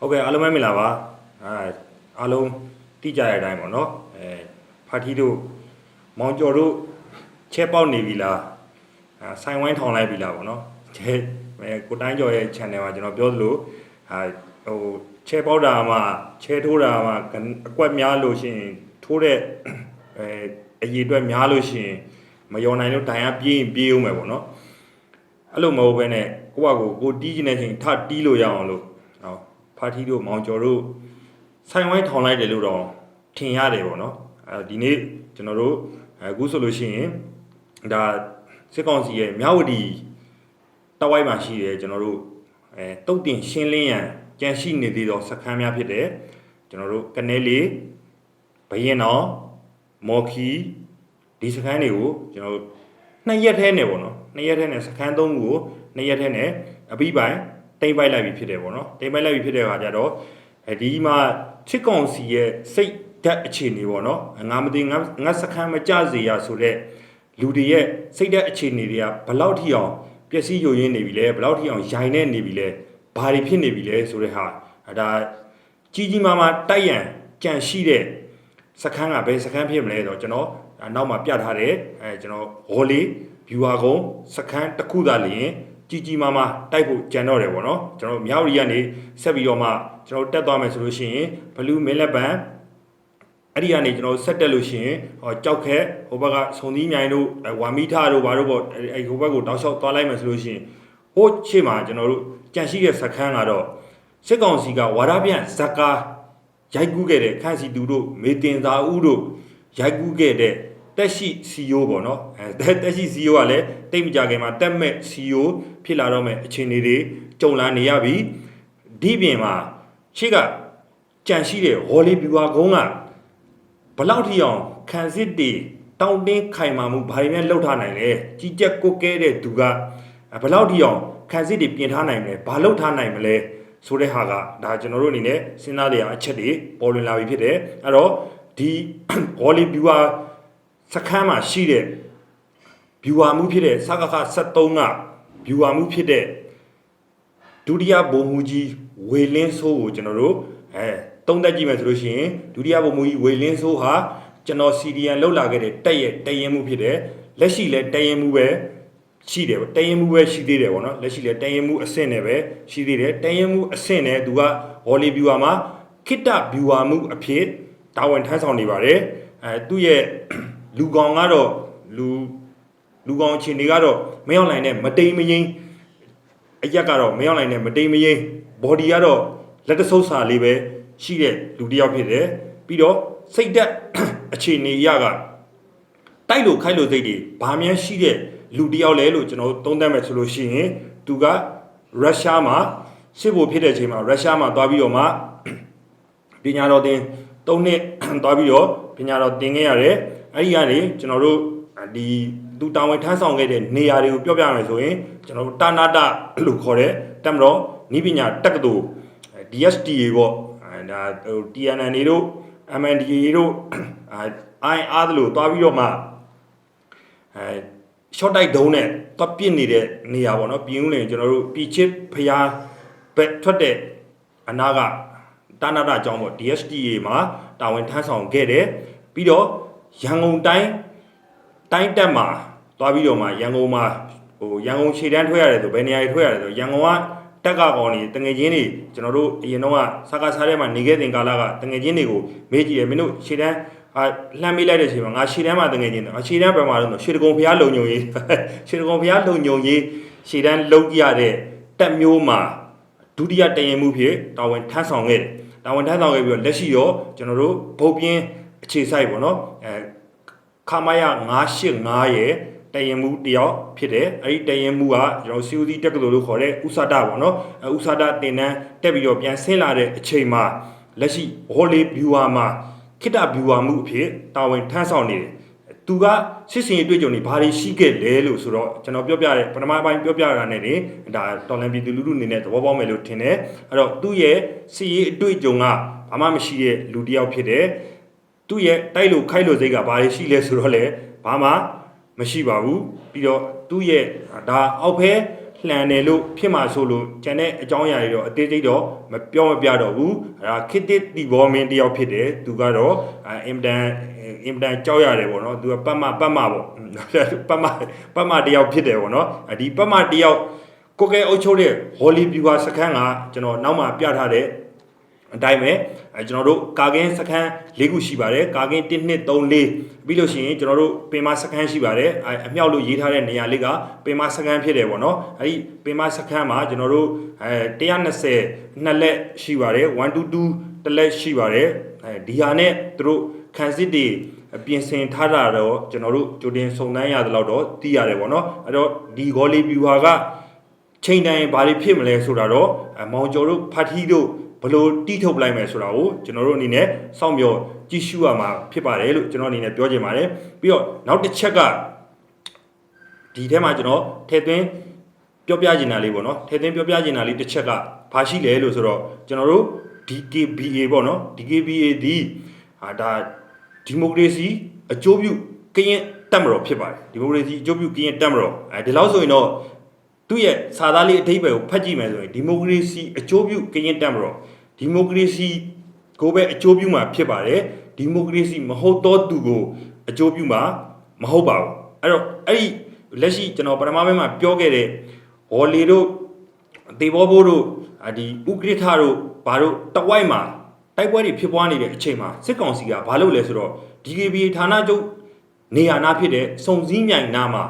ဟုတ်ကဲ့အားလုံးပဲမင်္ဂလာပါအဲအားလုံးတိကြတဲ့အတိုင်းပေါ့နော်အဲဖာတီတို့မောင်ကျော်တို့ချဲပေါက်နေပြီလားအဲဆိုင်ဝိုင်းထောင်လိုက်ပြီလားပေါ့နော်ချဲအဲကိုတိုင်းကျော်ရဲ့ channel မှာကျွန်တော်ပြောသလိုဟာဟိုချဲပေါက်တာမှချဲထိုးတာမှအကွက်များလို့ရှိရင်ထိုးတဲ့အဲအရေးအတွက်များလို့ရှိရင်မယောနိုင်လို့ဒိုင်ရပြေးရင်ပြေးဦးမယ်ပေါ့နော်အဲ့လိုမဟုတ်ဘဲနဲ့ကိုယ့်ဘာကိုကိုတီးကျင်တဲ့ချိန်ထတီးလို့ရအောင်လို့ဟော ဖာတီတို့မောင်ကျော်တို့ဆိုင်ဝိုင်းထောင်လိုက်တယ်လို့တော့ထင်ရတယ်ပေါ့နော်အဲဒီနေ့ကျွန်တော်တို့အခုဆိုလို့ရှိရင်ဒါစစ်ကောင်စီရဲ့မြဝတီတဝိုက်မှာရှိတယ်ကျွန်တော်တို့အဲတုတ်တင်ရှင်းလင်းရန်ကြံရှိနေသေးသောစခန်းများဖြစ်တယ်ကျွန်တော်တို့ကနေလေးဘရင်တော်မော်ခီဒီစခန်းတွေကိုကျွန်တော်တို့နှစ်ရက်ထဲနဲ့ပေါ့နော်နှစ်ရက်ထဲနဲ့စခန်းသုံးခုကိုနှစ်ရက်ထဲနဲ့အပြီးပိုင်း တိမ့်ပိုက်လိုက်ပြီဖြစ်တယ်ပေါ့နော်တိမ့်ပိုက်လိုက်ပြီဖြစ်တဲ့အခါကျတော့အဲဒီမှာချစ်ကောင်စီရဲ့စိတ်ဓာတ်အခြေအနေပေါ့နော်ငါမသိငါငါစခန်းမကြစေရဆိုတော့လူတွေရဲ့စိတ်ဓာတ်အခြေအနေတွေကဘလောက်ထိအောင်ပျက်စီးယိုယွင်းနေပြီလဲဘလောက်ထိအောင်ရိုင်နေနေပြီလဲဘာတွေဖြစ်နေပြီလဲဆိုတဲ့ဟာဒါကြီးကြီးမားမားတိုက်ရန်ကြံရှိတဲ့စခန်းကဘယ်စခန်းဖြစ်မလဲဆိုတော့ကျွန်တော်နောက်မှာပြထားတယ်အဲကျွန်တော်ဟော်လီ viewer ကုန်းစခန်းတစ်ခုသာလျင် ကြီးကြီးမားမားတိုက်ဖို့ကြံတော့တယ်ပေါ့နော်ကျွန်တော်မြောက်ရီကနေဆက်ပြီးတော့မှကျွန်တော်တက်သွားမယ်ဆိုလို့ရှိရင်ဘလူးမင်းလက်ပံအဲ့ဒီကနေကျွန်တော်ဆက်တက်လို့ရှိရင်ဟောကြောက်ခဲဟိုဘက်ကစုံသီးမြိုင်တို့ဝါမီထတို့ဘာတို့ပေါ့အဲ့ဟိုဘက်ကိုတောက်လျှောက်သွားလိုက်မယ်ဆိုလို့ရှိရင်ဟိုရှေ့မှာကျွန်တော်တို့ကြံရှိတဲ့စခန်းကတော့စစ်ကောင်စီကဝါရပြန့်ဇက်ကားရိုက်ကူးခဲ့တဲ့ခန့်စီသူတို့မေတင်သာဦးတို့ရိုက်ကူးခဲ့တဲ့ တက်ရှိ CEO ပေါ့နော်အဲတက်ရှိ CEO ကလည်းတိတ်မကြခင်မှာတက်မဲ့ CEO ဖြစ်လာတော့မဲ့အခြေအနေတွေကြုံလာနေရပြီဒီပြင်မှာရှေ့ကကြံရှိတဲ့ဟော်လီဗျူဟာကုန်းကဘလောက်ထိအောင်ခံစစ်တွေတောင်းတင်းခိုင်မာမှုဘာတွေများလှုပ်ထားနိုင်လဲကြီးကြက်ကိုကဲတဲ့သူကဘလောက်ထိအောင်ခံစစ်တွေပြင်ထားနိုင်မလဲဘာလှုပ်ထားနိုင်မလဲဆိုတဲ့ဟာကဒါကျွန်တော်တို့အနေနဲ့စဉ်းစားတဲ့အချက်တွေပေါ်လွင်လာပြီဖြစ်တယ်အဲ့တော့ဒီဝေါ်လီဗျူဟာ စခန်းမှာရှိတဲ့ဗျူဟာမှုဖြစ်တဲ့စကခ73ကဗျူဟာမှုဖြစ်တဲ့ဒုတိယဗိုလ်မှူးကြီးဝေလင်းဆိုးကိုကျွန်တော်တို့အဲတုံးသက်ကြည့်မယ်ဆိုလို့ရှိရင်ဒုတိယဗိုလ်မှူးကြီးဝေလင်းဆိုးဟာကျွန်တော်စီဒီယန်လောက်လာခဲ့တဲ့တက်ရဲ့တရင်မှုဖြစ်တယ်လက်ရှိလဲတရင်မှုပဲရှိတယ်ပေါ့တရင်မှုပဲရှိသေးတယ်ပေါ့နော်လက်ရှိလဲတရင်မှုအဆင့်နဲ့ပဲရှိသေးတယ်တရင်မှုအဆင့်နဲ့သူကဝေါ်လီဗျူဟာမှာခိတ္တဗျူဟာမှုအဖြစ်တာဝန်ထမ်းဆောင်နေပါတယ်အဲသူ့ရဲ့ လူကောင်ကတော့လူလူကောင်အခြေအနေကတော့မရောက်နိုင်တဲ့မတိမ်မယိမ်းအရက်ကတော့မရောက်နိုင်တဲ့မတိမ်မယိမ်းဘော်ဒီကတော့လက်တဆုပ်စာလေးပဲရှိတဲ့လူတစ်ယောက်ဖြစ်တယ်ပြီးတော့စိတ်ဓာတ်အခြေအနေအရကတိုက်လို့ခိုက်လို့စိတ်တွေဘာမှန်းရှိတဲ့လူတစ်ယောက်လဲလို့ကျွန်တော်သုံးသပ်မယ်ဆိုလို့ရှိရင်သူကရုရှားမှာစစ်ဖို့ဖြစ်တဲ့အချိန်မှာရုရှားမှာသွားပြီးတော့မှပညာတော်သင်၃နှစ်သွားပြီးတော့ ပညာတော်သင်ခဲ့ရတယ်အဲ့ဒီကနေကျွန်တော်တို့ဒီသူတာဝန်ထမ်းဆောင်ခဲ့တဲ့နေရာတွေကိုပြောပြရမယ်ဆိုရင်ကျွန်တော်တို့တာနာတလို့ခေါ်တဲ့တက်မတော်နိပညာတက္ကသိုလ် DSTA ပေါ့အဲဒါဟို TNN တွေတို့ MNDA တို့အဲ IR တို့သွားပြီးတော့မှအဲ short တိုက်ဒုံးနဲ့သွားပြစ်နေတဲ့နေရာပေါ့နော်ပြင်းဦးလင်ကျွန်တော်တို့ပြည်ချစ်ဖျားဘက်ထွက်တဲ့အနာက တာနာတာအကြောင်းပေါ့ DSTA မှာတာဝန်ထမ်းဆောင်ခဲ့တယ်ပြီးတော့ရန်ကုန်တိုင်းတိုင်းတက်မှာသွားပြီးတော့မှရန်ကုန်မှာဟိုရန်ကုန်ခြေတန်းထွက်ရတယ်ဆိုဘယ်နေရာတွေထွက်ရတယ်ဆိုရန်ကုန်ကတက်ကကောင်နေတငယ်ချင်းတွေကျွန်တော်တို့အရင်တော့ကစကားစားထဲမှာနေခဲ့တဲ့ကာလကတငယ်ချင်းတွေကိုမေးကြည့်ရမင်းတို့ခြေတန်းအာလှမ်းမေးလိုက်တဲ့အချိန်မှာငါခြေတန်းမှာတငယ်ချင်းတယ်ခြေတန်းဘယ်မှာလဲဆိုရွှေတကုံဖျားလုံညုံရေးရွှေတကုံဖျားလုံညုံရေးခြေတန်းလုံးကြရတဲ့တက်မျိုးမှာဒုတိယတရင်မှုဖြစ်တာဝန်ထမ်းဆောင်ခဲ့တယ် တာဝန်ထမ်းဆောင်ခဲ့ပြီးတော့လက်ရှိရောကျွန်တော်တို့ဗုတ်ပြင်းအခြေစိုက်ပေါ့နော်အဲခမရ985ရဲ့တရင်မှုတယောက်ဖြစ်တယ်အဲ့ဒီတရင်မှုကကျွန်တော် COD တက္ကသိုလ်လို့ခေါ်တဲ့ဥစာဒပေါ့နော်အဲဥစာဒတင်တန်းတက်ပြီးတော့ပြန်ဆင်းလာတဲ့အချိန်မှာလက်ရှိဟော်လီဗျူဟာမှာခိတ္တဗျူဟာမှုအဖြစ်တာဝန်ထမ်းဆောင်နေတယ် သူကစစ်စင်ရေးတွေ့ကြုံနေဘာတွေရှိခဲ့လဲလို့ဆိုတော့ကျွန်တော်ပြောပြတဲ့ပထမပိုင်းပြောပြတာနဲ့နေဒါတော်လန်ပြည်သူလူထုအနေနဲ့သဘောပေါက်မယ်လို့ထင်တယ်အဲ့တော့သူ့ရဲ့စစ်ရေးအတွေ့အကြုံကဘာမှမရှိတဲ့လူတစ်ယောက်ဖြစ်တယ်သူ့ရဲ့တိုက်လို့ခိုက်လို့စိတ်ကဘာတွေရှိလဲဆိုတော့လေဘာမှမရှိပါဘူးပြီးတော့သူ့ရဲ့ဒါအောက်ဖဲ လှန်တယ်လို့ဖြစ်မှာဆိုလို့ကျန်တဲ့အကြောင်းအရာတွေတော့အသေးစိတ်တော့မပြောမပြတော့ဘူးအဲဒါခစ်တစ်တီဘောမင်းတယောက်ဖြစ်တယ်သူကတော့အဲအင်မတန်အင်မတန်ကြောက်ရတယ်ပေါ့နော်သူကပတ်မပတ်မပေါ့ပတ်မပတ်မတယောက်ဖြစ်တယ်ပေါ့နော်အဲဒီပတ်မတယောက်ကိုကဲအုပ်ချုပ်တဲ့ဟော်လီဗျူဟာစခန်းကကျွန်တော်နောက်မှပြထားတဲ့ အတိုင်းပဲအဲကျွန်တော်တို့ကာကင်းစခန်း၄ခုရှိပါတယ်ကာကင်း1 2 3 4ပြီးလို့ရှိရင်ကျွန်တော်တို့ပင်မစခန်းရှိပါတယ်အဲအမြောက်လို့ရေးထားတဲ့နေရာလေးကပင်မစခန်းဖြစ်တယ်ပေါ့နော်အဲဒီပင်မစခန်းမှာကျွန်တော်တို့အဲ120နှစ်လက်ရှိပါတယ်122တစ်လက်ရှိပါတယ်အဲဒီဟာနဲ့သူတို့ခန်းစစ်တွေပြင်ဆင်ထားတာတော့ကျွန်တော်တို့ကြိုတင်စုံစမ်းရတယ်လို့တော့သိရတယ်ပေါ့နော်အဲ့တော့ဒီဂေါ်လီဗျူဟာကချိန်တိုင်းဘာတွေဖြစ်မလဲဆိုတာတော့အမောင်ကျော်တို့ဖတ်ထီးတို့ ဘယ်လို့တီးထုတ်ပလိုက်မယ်ဆိုတာကိုကျွန်တော်တို့အနေနဲ့စောင့်မျှော်ကြည့်ရှုရမှာဖြစ်ပါတယ်လို့ကျွန်တော်အနေနဲ့ပြောချင်ပါတယ်ပြီးတော့နောက်တစ်ချက်ကဒီထဲမှာကျွန်တော်ထည့်သွင်းပြောပြချင်တာလေးပေါ့နော်ထည့်သွင်းပြောပြချင်တာလေးတစ်ချက်ကဘာရှိလဲလို့ဆိုတော့ကျွန်တော်တို့ DKBA ပေါ့နော် DKBA ဒီဟာဒါဒီမိုကရေစီအကျိုးပြုကရင်တက်မတော်ဖြစ်ပါတယ်ဒီမိုကရေစီအကျိုးပြုကရင်တက်မတော်အဲဒီလောက်ဆိုရင်တော့ သူ့ရဲ့စာသားလေးအထိပ္ပယ်ကိုဖတ်ကြည့်မယ်ဆိုရင်ဒီမိုကရေစီအကျိုးပြုကရင်တက်မတော်ဒီမိုကရေစီကိုပဲအကျိုးပြုမှာဖြစ်ပါတယ်ဒီမိုကရေစီမဟုတ်တော့သူကိုအကျိုးပြုမှာမဟုတ်ပါဘူးအဲ့တော့အဲ့ဒီလက်ရှိကျွန်တော်ပထမပိုင်းမှာပြောခဲ့တဲ့ဟော်လီတို့တေဘောဘိုးတို့အာဒီဥက္ကဋ္ဌတို့ဘာတို့တဝိုက်မှာတိုက်ပွဲတွေဖြစ်ပွားနေတဲ့အချိန်မှာစစ်ကောင်စီကဘာလုပ်လဲဆိုတော့ DKBA ဌာနချုပ်နေရာနာဖြစ်တဲ့စုံစည်းမြိုင်နာမှာ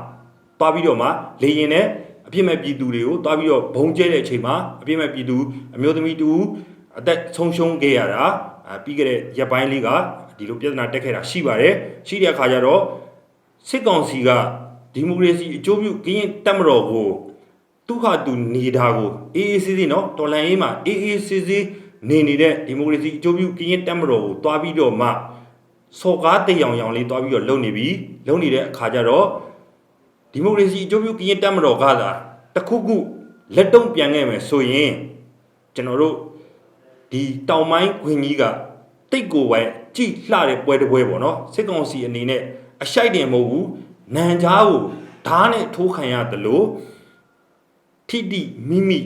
တွားပြီးတော့မှလေရင်နဲ့ အပြစ်မဲ့ပြည်သူတွေကိုတွားပြီးတော့ဘုံကျဲတဲ့အချိန်မှာအပြစ်မဲ့ပြည်သူအမျိုးသမီးတူအသက်ဆုံးရှုံးခဲ့ရတာပြီးခဲ့တဲ့ရက်ပိုင်းလေးကဒီလိုပြဿနာတက်ခဲ့တာရှိပါတယ်ရှိတဲ့အခါကျတော့စစ်ကောင်စီကဒီမိုကရေစီအကျိုးပြုကရင်တက်မတော်ကိုဒုက္ခတူနေတာကိုအေးအေးဆေးဆေးနော်တော်လန်အေးမှာအေးအေးဆေးဆေးနေနေတဲ့ဒီမိုကရေစီအကျိုးပြုကရင်တက်မတော်ကိုတွားပြီးတော့မှစော်ကားတေးရောင်ရောင်လေးတွားပြီးတော့လုံနေပြီလုံနေတဲ့အခါကျတော့ ဒီမိုကရေစီအကျိုးပြုကရင်တက်မတော်ကသာတခုခုလက်တုံ့ပြန်ခဲ့မယ်ဆိုရင်ကျွန်တော်တို့ဒီတောင်ပိုင်းခွင်ကြီးကတိတ်ကိုပဲကြိလှတဲ့ပွဲတစ်ပွဲပေါ့နော်စစ်ကောင်စီအနေနဲ့အရှိုက်တင်မဟုတ်ဘူးနန်ကြားကိုဓားနဲ့ထိုးခံရတယ်လို့ထိတိမိမိ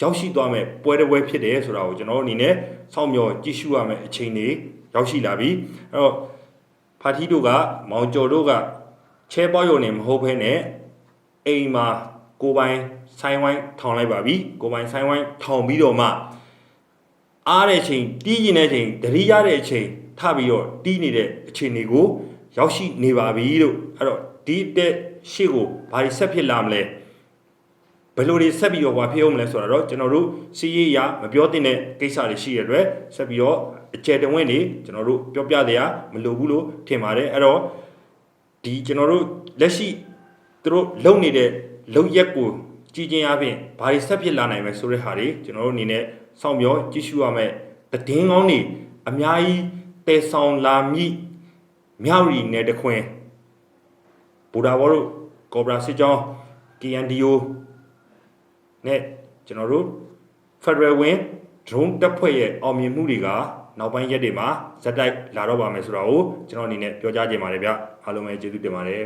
ရောက်ရှိသွားမဲ့ပွဲတစ်ပွဲဖြစ်တယ်ဆိုတာကိုကျွန်တော်တို့အနေနဲ့စောင့်မျှော်ကြည့်ရှုရမယ့်အချိန်တွေရောက်ရှိလာပြီအဲ့တော့ဖာတီတို့ကမောင်ကျော်တို့က ချဲပေါရုံနဲ့မဟုတ်ဘဲနဲ့အိမ်မှာကိုပိုင်ဆိုင်ဝိုင်းထောင်လိုက်ပါပြီကိုပိုင်ဆိုင်ဝိုင်းထောင်ပြီးတော့မှအားတဲ့ချိန်တီးကျင်တဲ့ချိန်တတိရတဲ့အချိန်ထပြီးတော့တီးနေတဲ့အချိန်တွေကို ရောက်ရှိနေပါပြီလို့အဲ့တော့ဒီတဲ့ရှေ့ကိုဘာတွေဆက်ဖြစ်လာမလဲဘယ်လိုတွေဆက်ပြီးတော့ဟွာဖြစ်အောင်မလဲဆိုတော့ကျွန်တော်တို့စီးရေးရမပြောတင်တဲ့ကိစ္စတွေရှိရတဲ့အတွက်ဆက်ပြီးတော့အကျယ်တဝင့်တွေကျွန်တော်တို့ပြောပြတရားမလိုဘူးလို့ထင်ပါတယ်အဲ့တော့ ဒီကျွန်တော်တို့လက်ရှိသူတို့လုံနေတဲ့လုံရက်ကိုကြည်ကျင်အပြင်ဘာတွေဆက်ဖြစ်လာနိုင်မယ်ဆိုတဲ့ဟာတွေကျွန်တော်တို့အနေနဲ့စောင့်မျှော်ကြည့်ရှုရမယ်တည်င်းကောင်းတွေအများကြီးတဲဆောင်လာမိမြောက်ရီနယ်တခွင်ဘူဒါဘောတို့ကောဘရာစစ်ကြောင်း KNDO နဲ့ကျွန်တော်တို့ Federal Win drone တပ်ဖွဲ့ရဲ့အောင်မြင်မှုတွေက နောက်ပိုင်းရက်တွေမှာဇက်တိုက်လာတော့ပါမယ်ဆိုတာကိုကျွန်တော်အနေနဲ့ပြောကြားချင်ပါတယ်ဗျအားလုံးပဲကျေးဇူးတင်ပါတယ်